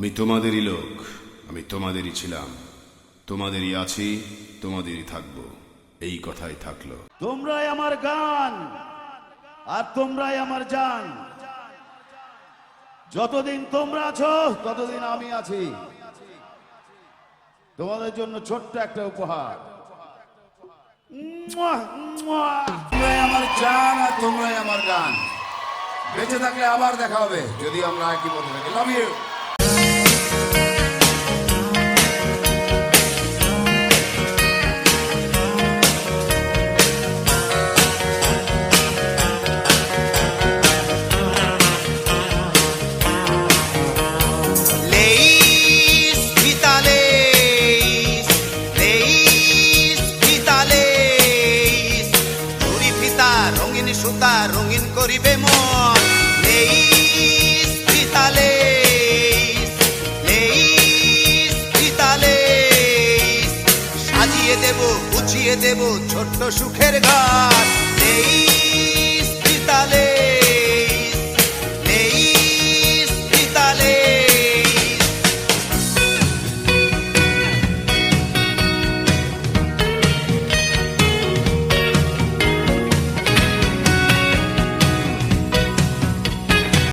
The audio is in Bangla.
আমি তোমাদেরই লোক, আমি তোমাদেরই ছিলাম। তোমাদেরই আছি, তোমাদেরই থাকব। এই কথাই থাকল। তোমরাই আমার গান, আর তোমরাই আমার জান যতদিন তোমরা আছো, ততদিন আমি আছি। তোমাদের জন্য ছোট্ট একটা উপহার। তোমরাই আমার জান আর তোমরাই আমার গান। বেঁচে থাকলে আবার দেখা হবে, যদি আমরা একই পথে থাকি। লাভ ইউ সুতা রঙিন করিবে মন। লেইস ভিতালেইস সাজিয়ে দেব গুছিয়ে দেব ছোট্ট সুখের গাছ ভিতালেইস